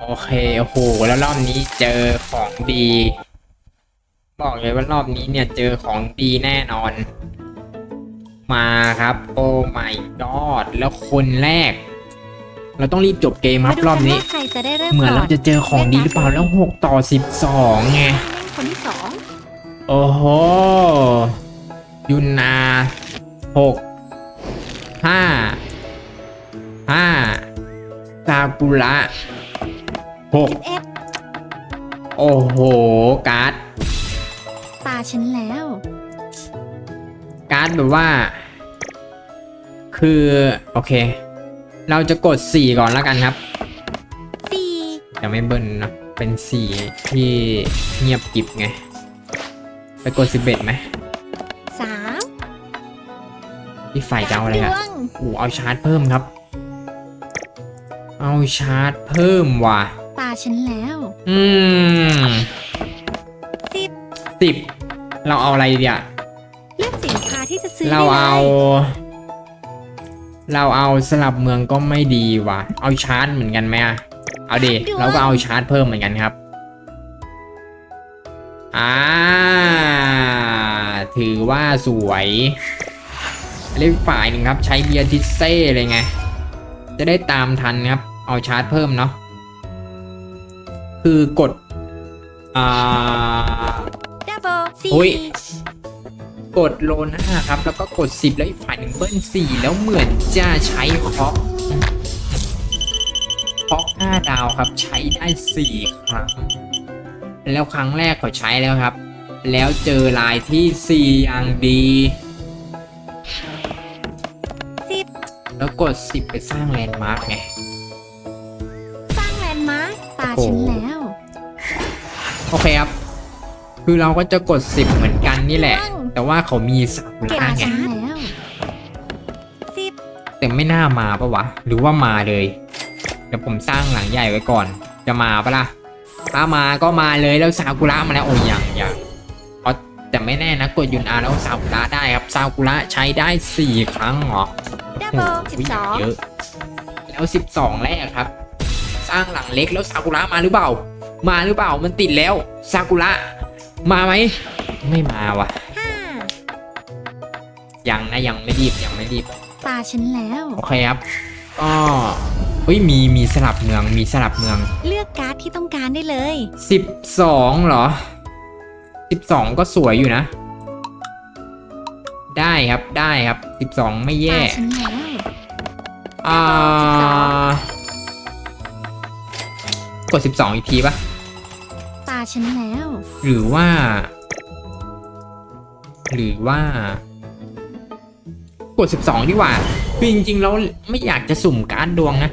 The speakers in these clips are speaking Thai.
โอเค โอ้โห แล้วรอบนี้เจอของดี บอกเลยว่ารอบนี้เนี่ยเจอของดีแน่นอน มาครับ โอ้ my god แล้วคนแรก เราต้องรีบจบเกมครับรอบนี้มาดูกัว่าใครจะได้เริ่มเหมือนก่เราจะเจอของดีหรือเปล่า แล้วหกต่อสิบสองไง คนที่สองโอ้โห ยุนนาหกห้าห้าซากุระ หกสิบเอ็ดโอ้โห การ์ด ตาฉันแล้ว การ์ดแบบว่า คือ โอเค เราจะกด 4 ก่อนแล้วกันครับสี่จะไม่เบิ้ลนะเป็น 4 ที่เงียบกริบไง ไปกด 11ไหมสามที่ฝ่ายจะเอาอะไรดอะวง โอ้เอาชาร์จเพิ่มครับ เอาชาร์จเพิ่มว่ะตา ฉันแล้ว อืมสิบสิบเราเอาอะไรดีอะเลือกสินค้าที่จะซื้อเราได้ลยเอาเราเอาสลับเมืองก็ไม่ดีว่ะ เอาชาร์จเหมือนกันไหมอะเอาเดเราก็เอาชาร์จเพิ่มเหมือนกันครับอ่าถือว่าสวยเล่นฝ่ายหนึ่งครับ ใช้เบียร์ทิสเซ่เลยไง จะได้ตามทันครับ เอาชาร์จเพิ่มเนาะ คือกด อ่าดับเบิลสี่อุ๊ยกดโลน่าครับ แล้วก็กด10แล้วอีกฝ่ายหนึ่งเบิ้ล4แล้วเหมือนจะใช้เคาะเคาะ5ดาวครับ ใช้ได้4ครั้ง แล้วครั้งแรกเขาใช้แล้วครับ แล้วเจอลายที่4อย่างดีสิบแล้วกด10ไปสร้างแลนด์มาร์กไง สร้างแลนด์มาร์คตาโอ้ฉันโหแล้ว โอเคครับ คือเราก็จะกด 10 เหมือนกันนี่แหละ แต่ว่าเขามีสากุเก็บระตาไงฉันแล้วสิบแต่ไม่น่ามาปะวะ หรือว่ามาเลย เดี๋ยวผมสร้างหลังใหญ่ไว้ก่อน จะมาปะล่ะ ถ้ามาก็มาเลยแล้วซากุระมาแล้วโอ้ยยังยังเพราะแต่ไม่แน่นะกดยุนอาแล้วซากุระได้ครับซากุระใช้ได้4ครั้งเหรอดับโอ้เบิลโหสิบสองเยอะ แล้ว12แรกครับ สร้างหลังเล็กแล้วซากุระมาหรือเปล่า มาหรือเปล่ามันติดแล้วซากุระมาไหมไม่มาวะห้ายังนะยังไม่รีบยังไม่รีบตาฉันแล้วโอเคครับก็เฮ้ยมีมีสลับเมืองมีสลับเมือง เลือกการ์ดที่ต้องการได้เลยสิบสองเหรอสิบสองก็สวยอยู่นะ ได้ครับได้ครับสิบสองไม่แย่ตาฉันแล้วอ่ากดสิบสองอีกทีปะตา ฉันแล้ว หรือว่า หรือว่ากดสิบสองดีกว่าคือจริงๆ แล้วไม่อยากจะสุ่มการ์ดดวงนะ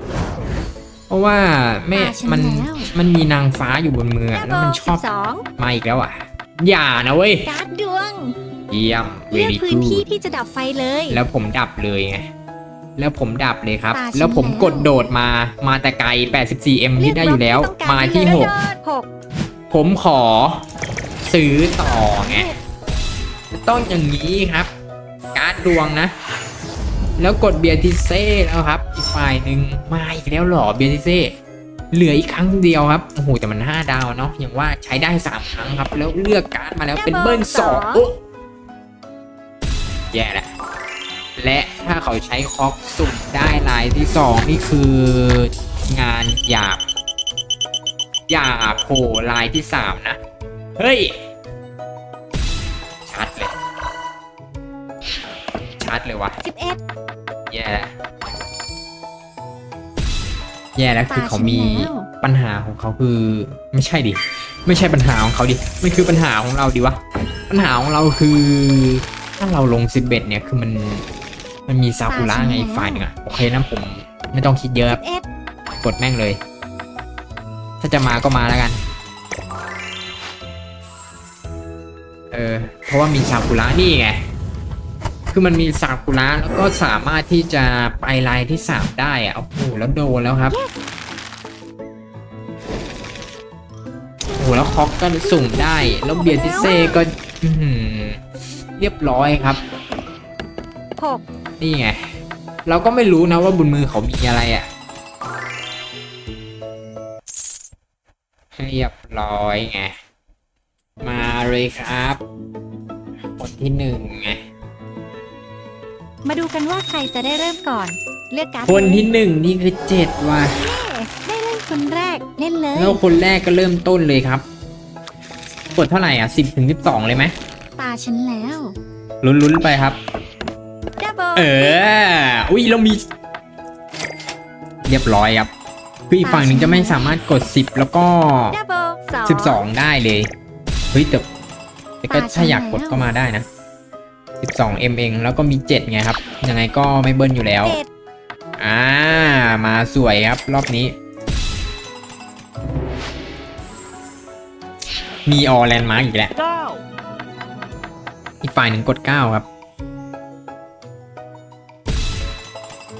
เพราะว่าแม่ตาฉันมันแล้วมันมีนางฟ้าอยู่บนมือดัอะบแล้วเบิมัลนชสิอบบสองมาอีกแล้วอะ อย่านะเว้ย การ์ดดวง เยี่ยมเวเลือกลีพื้นกูที่ที่จะดับไฟเลย แล้วผมดับเลยไง แล้วผมดับเลยครับตาฉันแล้วผมแล้วกดโดดมา มาแต่ไกล 84M เลืที่อกได้อยู่แล้วบล็อกที่ต้องมาการที่ได้เลย6หก ผมขอซื้อต่อไงต้องอย่างนี้ครับ การดวงนะ แล้วกดเบียร์ทิเซ่แล้วครับ อีกฝ่ายหนึ่งมาอีกแล้วหรอเบียร์ทิเซ่เหลืออีกครั้งเดียวครับโอ้โหแต่มัน 5 ดาวเนาะอย่างว่าใช้ได้ 3 ครั้งครับ แล้วเลือกการ์ดมาแล้วเป็นเบิ้ลสองโอ๊ะแย่และและถ้าเขาใช้คอกสุ่มได้ลายที่สองนี่คืองานหยาบ หยาบโผล่ลายที่สามนะ เฮ้ย ชัดเลย ชัดเลยวะสิบเอ็ดแย่แล้วแย่แล้วคือเขามีตาฉันแล้วปัญหาของเขาคือไม่ใช่ดิ ไม่ใช่ปัญหาของเขาดิมันคือปัญหาของเราดิวะ ปัญหาของเราคือ ถ้าเราลงสิบเอ็ดเนี่ยคือมันมันมีซากุระไงอีกฝ่ายหนึ่งอะโอเคนะผมไม่ต้องคิดเยอะคสิรับบเอ็ดกดแม่งเลย ถ้าจะมาก็มาแล้วกัน เออ เพราะว่ามีซากุระนี่ไง คือมันมีซากุระแล้วก็สามารถที่จะไปลายที่สามได้อะโอ้โหแล้วโดนแล้วครับ โอ้โหแล้วคอกก็สุ่มได้ แล้วเบียร์ทิเซ่ก็อื้อหือเรียบร้อยครับหกนี่ไง เราก็ไม่รู้นะว่าบนมือเขามีอะไรอะ่ะ เรียบร้อยไง มาเลยครับ คนที่หนึ่งไง มาดูกันว่าใครจะได้เริ่มก่อน เลือกการ์ดคนที่หนึ่งนี่คือเจ็ดว่ะเย้ได้เล่นคนแรกเล่นเลยแล้วคนแรกก็เริ่มต้นเลยครับ กดเท่าไหร่อะสิบถึงสิบสองเลยไหม ตาฉันแล้ว ลุ้นๆไปครับดับเบิลเออ อุ้ยเรามี เรียบร้อยครับ คืออีกฝั่งหนึ่งจะไม่สามารถกด 10 แล้วก็ดับเบิลสอง12 ได้เลย เฮ้ยแต่แต่ก็ถ้าอยากกดก็มาได้นะ 12 M เองแล้วก็มี 7 ไงครับ ยังไงก็ไม่เบิ้ลอยู่แล้วเจ็ดอ่า มาสวยครับรอบนี้ มีออแลนด์มาร์กอีกแล้วเก้าอีกฝ่ายหนึ่งกด 9 ครับ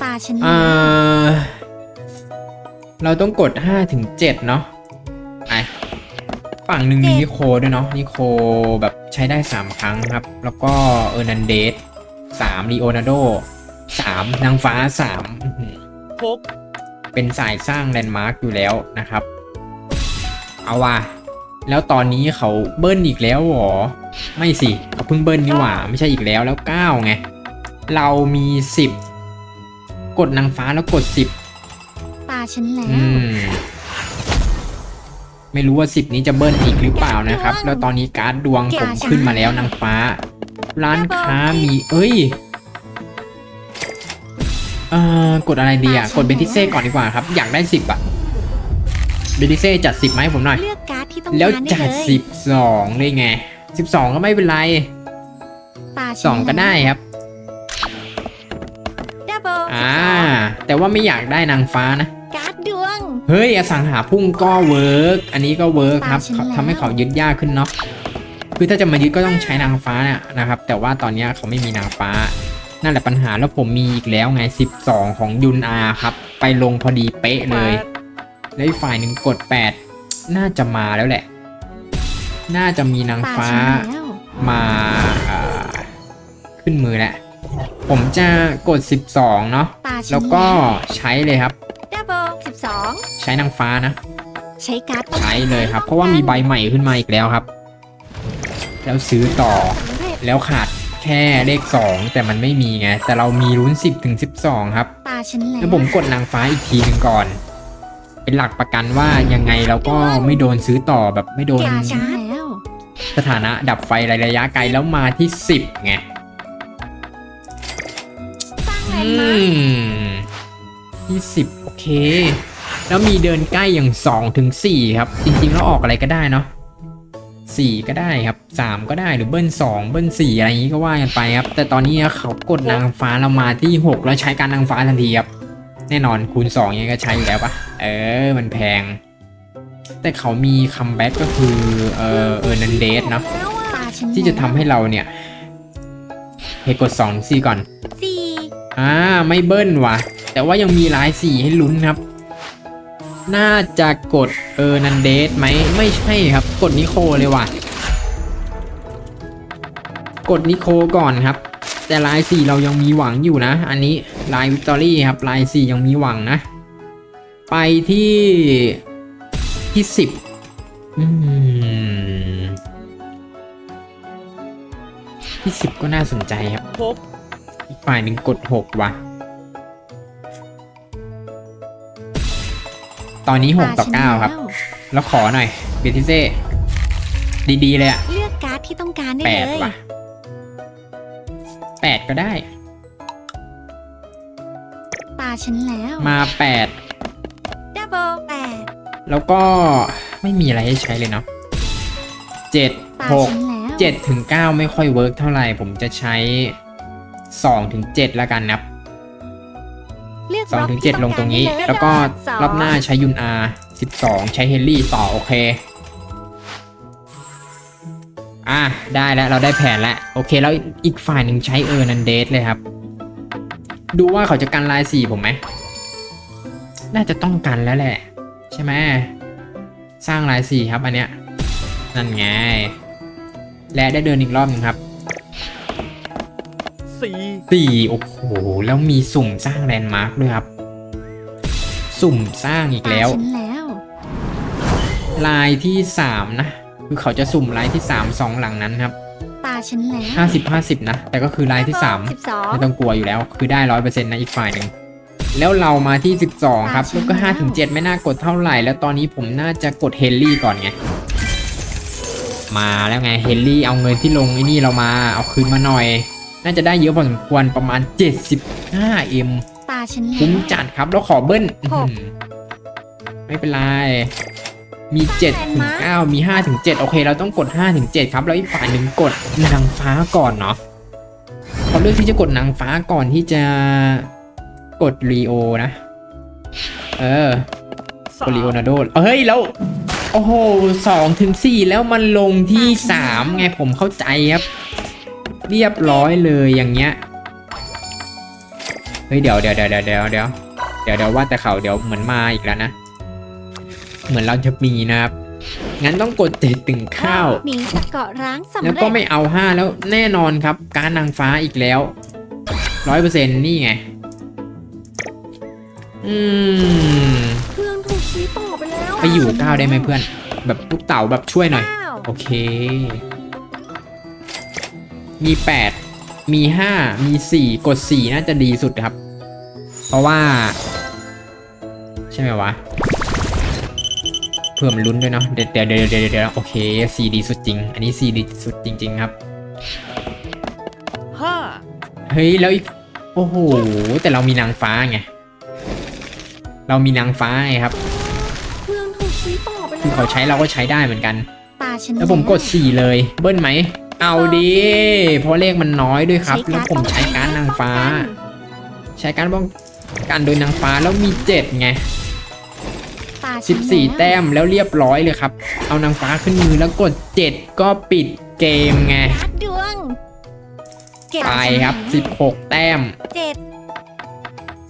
ตาฉันอ่แล้วา เราต้องกด5ถึง7เนาะไปฝั่งหนึ่งมีนิโคด้วยเนาะนิโคแบบใช้ได้ 3 ครั้งครับ แล้วก็เออร์นันเดส3ลีโอนาร์โด3นางฟ้า3อื้อหือหกเป็นสายสร้างแลนด์มาร์กอยู่แล้วนะครับ เอาว่ะแล้วตอนนี้เขาเบิ้ลอีกแล้วเหรอ ไม่สิ เขาเพิ่งเบิ้ลนี่หว่า ไม่ใช่อีกแล้วแล้ว9ไง เรามี10กดนางฟ้าแล้วกด10ตา ฉันแล้อืว มไม่รู้ว่า10นี้จะเบิ้ลอีกหรือเปล่านะครับ แล้วตอนนี้การ์ดดวงผมขึ้นมาแล้วนางฟ้า ร้านค้ามีเอ้ยเอ่อกดอะไรดีอะ กดเบนทิเซ่ก่อนดีกว่าครับ อยากได้10อะเบนทิเซ่จัด10มาให้ผมหน่อย เลือกการ์ดที่ต้องแล้วการได้จัดเลย12เลยไง12ก็ไม่เป็นไรตาฉัน2ก็ได้ครับ ดับเบิลอ่า แต่ว่าไม่อยากได้นางฟ้านะการ์ดดวง เฮ้ยอสังหาพุ่งก็เวิร์กอันนี้ก็เวิร์กครับตามฉันแล้วทำให้เขายึดยากขึ้นเนาะคือถ้าจะมายึดก็ต้องใช้นางฟ้าเนี่ยนะครับ แต่ว่าตอนเนี้ยเขาไม่มีนางฟ้านั่นแหละปัญหาแล้วผมมีอีกแล้วไง 12 ของยุนอาครับ ไปลงพอดีเป๊ะเลย แล้วอีกฝ่ายหนึ่งกด 8 น่าจะมาแล้วแหละ น่าจะมีนางตาฟ้าฉันแล้วมาอ่าขึ้นมือแล้วผมจะกด 12 เนาะตาฉันแล้วก็ใช้เลยครับ ดับเบิลสิบสองใช้นางฟ้านะ ใช้การ์ดใช้เลยครับ เพราะว่ามีใบใหม่ขึ้นมาอีกแล้วครับ แล้วซื้อต่อสำเร็จแล้วขาดแค่เลข 2 แต่มันไม่มีไง แต่เรามีลุ้น 10ถึง12 ครับ ตาฉันแล้วแล้วผมกดนางฟ้าอีกทีหนึ่งก่อน เป็นหลักประกันว่ายังไงเราก็ไม่โดนซื้อต่อแบบไม่โดนตาฉันแล้วสถานะดับไฟระยะไกลแล้วมาที่ 10 ไงสร้างแลนอืด์มาร์คมที่10โอ เค แล้วมีเดินใกล้อย่าง2ถึง4ครับ จริงๆแล้วออกอะไรก็ได้เนาะ4 ก็ได้ครับ 3 ก็ได้หรือเบิ้ล2 เบิ้ล4 อะไรอย่างนี้ก็ว่ากันไปครับ แต่ตอนนี้เขากดนางฟ้าเรามาที่ 6 แล้วใช้การนางฟ้าทันทีครับ แน่นอนคูณ2ยังไงก็ใช้อยู่แล้วปะเออ มันแพง แต่เขามีคัมแบ็กก็คือเออเออนันเดสเนาะแล้วอะตาฉันที่จะทำให้เราเนี่ยเฮกด2 4 ก่อนสี่อ่าไม่เบิ้ลว่ะ แต่ว่ายังมีลายสีให้ลุ้นครับ น่าจะกดเออนันเดสไหมไม่ใช่ครับ กดนิโคเลยว่ะ กดนิโคก่อนครับ แต่ลายสีเรายังมีหวังอยู่นะ อันนี้ลายวิกตอรี่ครับลายสียังมีหวังนะ ไปที่ที่สิบอืมที่สิบก็น่าสนใจครับหกอีกฝ่ายหนึ่งกดหกว่ะ ตอนนี้หกต่อเก้าครับ แล้วขอหน่อยเบทิเซ่ดีๆเลยอะเลือกการ์ดที่ต้องการได้แปเลดยว่ะแปดก็ได้ ตาฉันแล้ว มาแปดดับเบิลแปดแล้วก็ไม่มีอะไรให้ใช้เลยเนาะเจ็ดตาหกฉันแล้ว เจ็ดถึงเก้าไม่ค่อยเวิร์กเท่าไหร่ ผมจะใช้สองถึงเจ็ดแล้วกันนะครับเลือก สองบล็อกถึงที่เจ็ดต้อลงตรงนี้าได้เยแล้วก็สองรอบหน้าใช้ยุนอาสิบสองใช้เฮนรี่ต่อโอเคอะได้แล้วเราได้แผนแล้วโอเคแล้วอีกฝ่ายหนึ่งใช้เออร์นันเดสเลยครับ ดูว่าเขาจะกันลายสีผมไหมน่าจะต้องกันแล้วแหละ ใช่ไหมสร้างลายสีครับอันเนี้ยนั่นไง และได้เดินอีกรอบหนึงครับ สี่สี่โอ้โห แล้วมีสุ่มสร้างแลนด์มาร์คด้วยครับ สุ่มสร้างอีกตาแล้วฉันแล้วเอลายที่สามนะ คือเขาจะสุ่มลายที่สามสองหลังนั้นครับตาฉันแล้วห้าสิบห้าสิบนะ แต่ก็คือลายที่สาม สิบสอง ไม่ต้องกลัวอยู่แล้ว คือได้ร้อยเปอร์เซ็นต์นะอีกฝ่ายหนึ่ง แล้วเรามาที่สิบสองครับแล้วก็ห้าถึงเจ็ดไม่น่ากดเท่าไหร่ แล้วตอนนี้ผมน่าจะกดเฮนรี่ก่อนไง มาแล้วไง เฮนรี่เอาเงินที่ลงไอ้นี่เรามา เอาคืนมาหน่อย น่าจะได้เยอะพอสมควรประมาณ 75M ตาฉันแล้คุ้มวจัดครับ แล้วขอเบิ้ลหกอื้อหือไม่เป็นไร มี7ถึง9มี5ถึง7โอเค เราต้องกด5ถึง7ครับ แล้วอีกฝ่ายหนึ่งกดนางฟ้าก่อนเนาะเขาเลือกที่จะกดนางฟ้าก่อนที่จะกดรีโอนะ เออกดรีโอนาโดเฮ้ย แล้ว โอ้โหสองถึงสี่แล้วมันลงที่สามไงผมเข้าใจครับ เรียบร้อยเลยอย่างเงี้ยเฮ้ยเดี๋ยวเดี๋ยวเดี๋ยวเดี๋ยวเดี๋ยวเดี๋ยวเดี๋ยวเดี๋ยวว่าแต่เขาเดี๋ยวเหมือนมาอีกแล้วนะ เหมือนเราจะมีนะครับ งั้นต้องกดเจ็ดถึงข้าวหนีจากเกาะร้างสำแล้วเร็ก็จไม่เอาห้าแล้วแน่นอนครับ การนางฟ้าอีกแล้วร้อยเปอร์เซ็นต์นี่ไง อืมเครื่องถูกชี้ต่อไปแล้วไปอยู่เก้าได้ไหมเพื่อน แบบลูกเต่าแบบช่วยหน่อยเก้าโอเค มีแปดมีห้ามีสี่กดสี่น่าจะดีสุดครับ เพราะว่า ใช่ไหมวะ เพื่อมันลุ้นด้วยเนาะเดี๋ยวเดี๋ยวเดี๋ยวเดี๋ยวเดี๋ยวโอเคสี่ดีสุดจริง อันนี้สี่ดีสุดจริง ๆ ครับห้าเฮ้ย แล้วอีก โอ้โห แต่เรามีนางฟ้าไง เรามีนางฟ้าไงครับเครื่องถูกชี้ต่อไปแล้วคือเขาใช้เราก็ใช้ได้เหมือนกัน ตาฉันแล้วผมกด 4 เลย เบิ้ลไหม เอาดีเพราะเลขมันน้อยด้วยครับ แล้วผมใช้การดนางฟ้า ใช้การป้องกันโดยนางฟ้าแล้วมี7ไงตาฉัน14แต้มแล้วเรียบร้อยเลยครับ เอานางฟ้าขึ้นมือแล้วกด7ก็ปิดเกมไงการ์ดดวงเก็ไปครับ16แต้มเจ็ด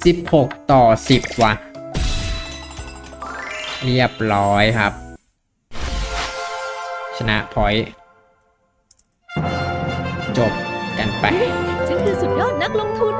16ต่อ10ว่ะ เรียบร้อยครับ ชนะพอยต์ จบกันไป ฉันคือสุดยอดนักลงทุน